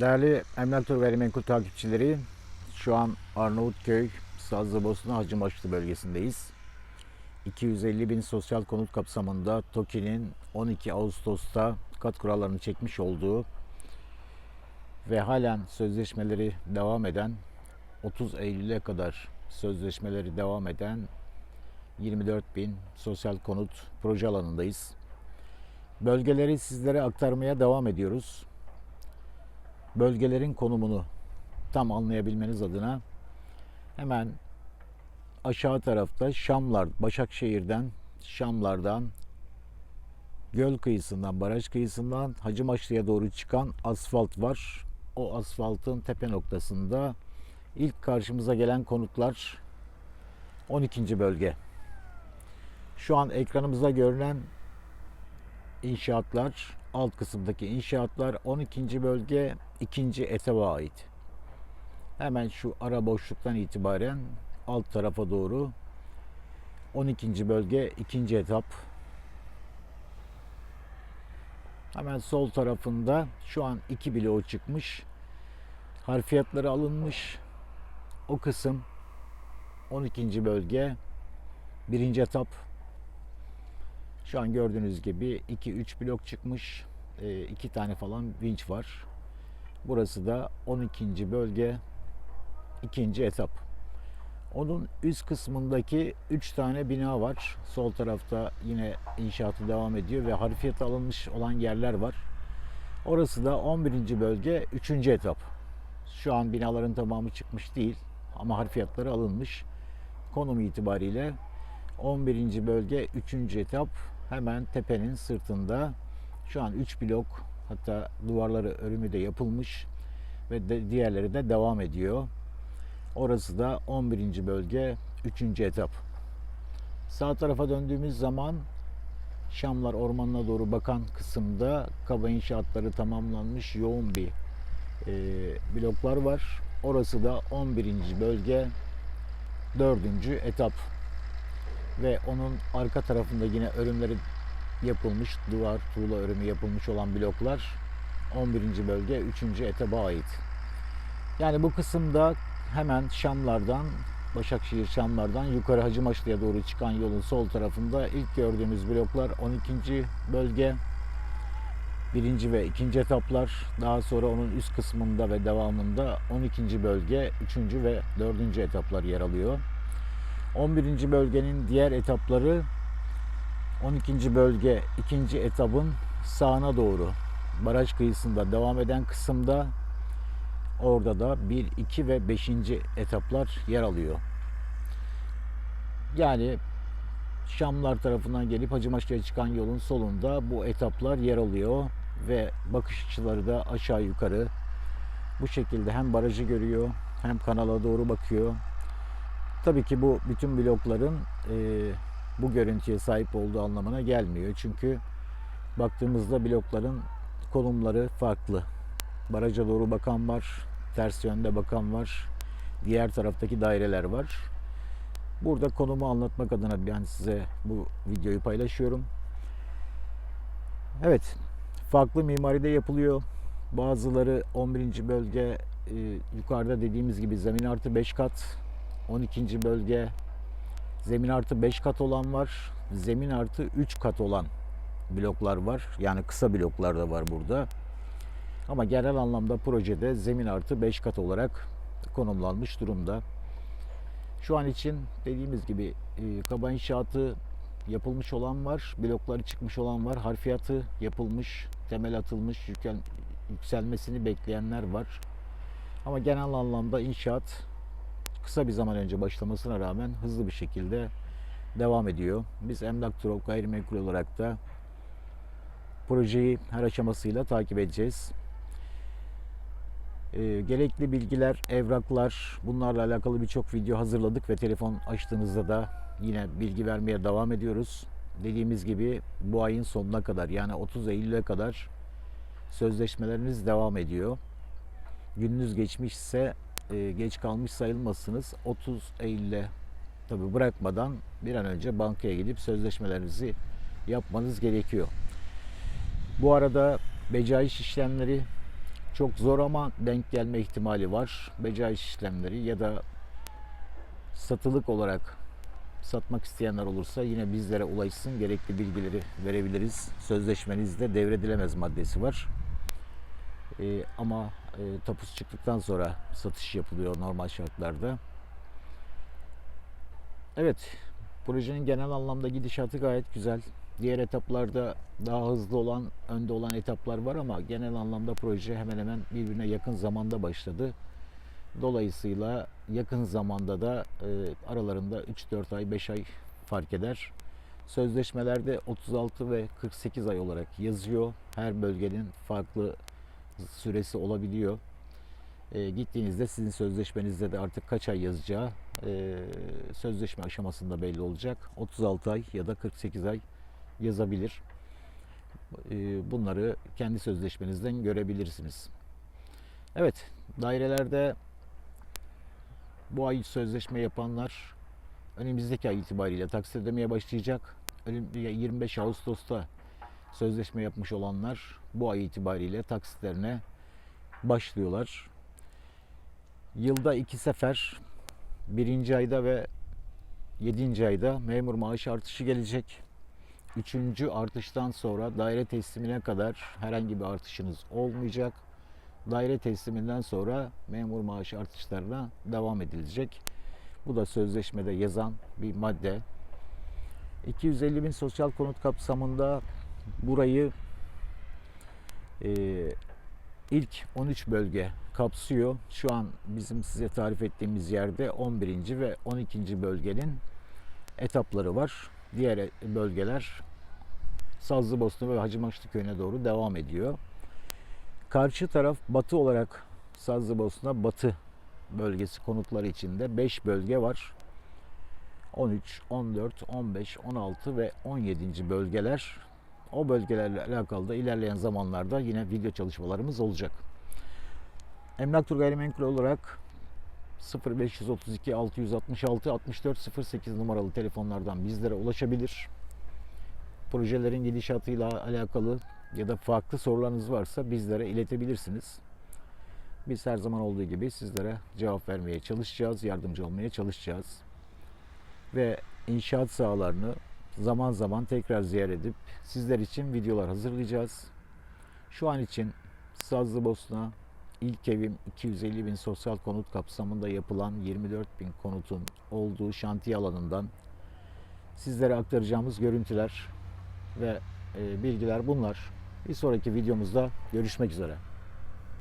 Değerli Emlak Gayrimenkul takipçileri, şu an Arnavutköy, Sazlıbosna Hacımaçlı bölgesindeyiz. 250 bin sosyal konut kapsamında TOKİ'nin 12 Ağustos'ta kat kurallarını çekmiş olduğu ve halen sözleşmeleri devam eden 30 Eylül'e kadar sözleşmeleri devam eden 24 bin sosyal konut proje alanındayız. Bölgeleri sizlere aktarmaya devam ediyoruz bölgelerin konumunu tam anlayabilmeniz adına hemen aşağı tarafta Şamlar, Başakşehir'den, Şamlardan, göl kıyısından, baraj kıyısından Hacımaçlı'ya doğru çıkan asfalt var. O asfaltın tepe noktasında ilk karşımıza gelen konutlar 12. bölge. Şu an ekranımızda görünen inşaatlar, alt kısımdaki inşaatlar 12. bölge 2. etaba ait. Hemen şu ara boşluktan itibaren alt tarafa doğru 12. bölge 2. etap. Hemen sol tarafında şu an 2 bloğu çıkmış. Harfiyatları alınmış. O kısım 12. bölge 1. etap şu an gördüğünüz gibi 2-3 blok çıkmış. 2 tane falan vinç var. Burası da 12. bölge 2. etap. Onun üst kısmındaki 3 tane bina var. Sol tarafta yine inşaatı devam ediyor ve harfiyat alınmış olan yerler var. Orası da 11. bölge 3. etap. Şu an binaların tamamı çıkmış değil ama harfiyatları alınmış. Konum itibariyle 11. bölge 3. etap hemen tepenin sırtında şu an 3 blok hatta duvarları örümü de yapılmış ve de diğerleri de devam ediyor. Orası da 11. bölge 3. etap. Sağ tarafa döndüğümüz zaman Şamlar Ormanı'na doğru bakan kısımda kaba inşaatları tamamlanmış yoğun bir e, bloklar var. Orası da 11. bölge 4. etap ve onun arka tarafında yine örümleri yapılmış duvar tuğla örümü yapılmış olan bloklar 11. bölge 3. etaba ait. Yani bu kısımda hemen Şamlardan Başakşehir Şamlardan yukarı Hacımaçlı'ya doğru çıkan yolun sol tarafında ilk gördüğümüz bloklar 12. bölge 1. ve 2. etaplar. Daha sonra onun üst kısmında ve devamında 12. bölge 3. ve 4. etaplar yer alıyor. 11. bölgenin diğer etapları 12. bölge 2. etabın sağına doğru baraj kıyısında devam eden kısımda orada da 1, 2 ve 5. etaplar yer alıyor. Yani Şamlar tarafından gelip Hacımaçlı'ya çıkan yolun solunda bu etaplar yer alıyor ve bakış açıları da aşağı yukarı bu şekilde hem barajı görüyor hem kanala doğru bakıyor. Tabii ki bu bütün blokların e, bu görüntüye sahip olduğu anlamına gelmiyor. Çünkü baktığımızda blokların konumları farklı. Baraja doğru bakan var, ters yönde bakan var, diğer taraftaki daireler var. Burada konumu anlatmak adına ben size bu videoyu paylaşıyorum. Evet, farklı mimaride yapılıyor. Bazıları 11. bölge e, yukarıda dediğimiz gibi zemin artı 5 kat, 12. bölge zemin artı 5 kat olan var, zemin artı 3 kat olan bloklar var. Yani kısa bloklar da var burada. Ama genel anlamda projede zemin artı 5 kat olarak konumlanmış durumda. Şu an için dediğimiz gibi e, kaba inşaatı yapılmış olan var, blokları çıkmış olan var, harfiyatı yapılmış, temel atılmış, yükel, yükselmesini bekleyenler var. Ama genel anlamda inşaat kısa bir zaman önce başlamasına rağmen hızlı bir şekilde devam ediyor. Biz Emlak Turok Gayrimenkul olarak da projeyi her aşamasıyla takip edeceğiz. Ee, gerekli bilgiler, evraklar bunlarla alakalı birçok video hazırladık ve telefon açtığınızda da yine bilgi vermeye devam ediyoruz. Dediğimiz gibi bu ayın sonuna kadar yani 30 Eylül'e kadar sözleşmeleriniz devam ediyor. Gününüz geçmişse e, geç kalmış sayılmazsınız. 30 Eylül'e tabi bırakmadan bir an önce bankaya gidip sözleşmelerinizi yapmanız gerekiyor. Bu arada becaiş işlemleri Çok zor ama denk gelme ihtimali var. Becaiş işlemleri ya da satılık olarak satmak isteyenler olursa yine bizlere ulaşsın. Gerekli bilgileri verebiliriz. Sözleşmenizde devredilemez maddesi var. Ee, ama e, tapus çıktıktan sonra satış yapılıyor normal şartlarda. Evet, projenin genel anlamda gidişatı gayet güzel. Diğer etaplarda daha hızlı olan, önde olan etaplar var ama genel anlamda proje hemen hemen birbirine yakın zamanda başladı. Dolayısıyla yakın zamanda da e, aralarında 3-4 ay, 5 ay fark eder. Sözleşmelerde 36 ve 48 ay olarak yazıyor. Her bölgenin farklı süresi olabiliyor. E, gittiğinizde sizin sözleşmenizde de artık kaç ay yazacağı e, sözleşme aşamasında belli olacak. 36 ay ya da 48 ay yazabilir. E, bunları kendi sözleşmenizden görebilirsiniz. Evet, dairelerde bu ay sözleşme yapanlar önümüzdeki ay itibariyle taksit ödemeye başlayacak. Önüm- 25 Ağustos'ta sözleşme yapmış olanlar bu ay itibariyle taksitlerine başlıyorlar. Yılda iki sefer birinci ayda ve yedinci ayda memur maaş artışı gelecek. Üçüncü artıştan sonra daire teslimine kadar herhangi bir artışınız olmayacak. Daire tesliminden sonra memur maaşı artışlarına devam edilecek. Bu da sözleşmede yazan bir madde. 250 bin sosyal konut kapsamında burayı ilk 13 bölge kapsıyor. Şu an bizim size tarif ettiğimiz yerde 11. ve 12. bölgenin etapları var. Diğer bölgeler Sazlıbosna ve Hacımaçlı köyüne doğru devam ediyor. Karşı taraf batı olarak Sazlıbosna batı bölgesi konutları içinde 5 bölge var. 13, 14, 15, 16 ve 17. bölgeler. O bölgelerle alakalı da ilerleyen zamanlarda yine video çalışmalarımız olacak. Emlak Tur Gayrimenkul olarak 0532 666 64 08 numaralı telefonlardan bizlere ulaşabilir. Projelerin gidişatıyla alakalı ya da farklı sorularınız varsa bizlere iletebilirsiniz. Biz her zaman olduğu gibi sizlere cevap vermeye çalışacağız, yardımcı olmaya çalışacağız. Ve inşaat sahalarını zaman zaman tekrar ziyaret edip sizler için videolar hazırlayacağız. Şu an için Sazlıbosna ilk evim 250 bin sosyal konut kapsamında yapılan 24 bin konutun olduğu şantiye alanından sizlere aktaracağımız görüntüler ve e, bilgiler bunlar. Bir sonraki videomuzda görüşmek üzere.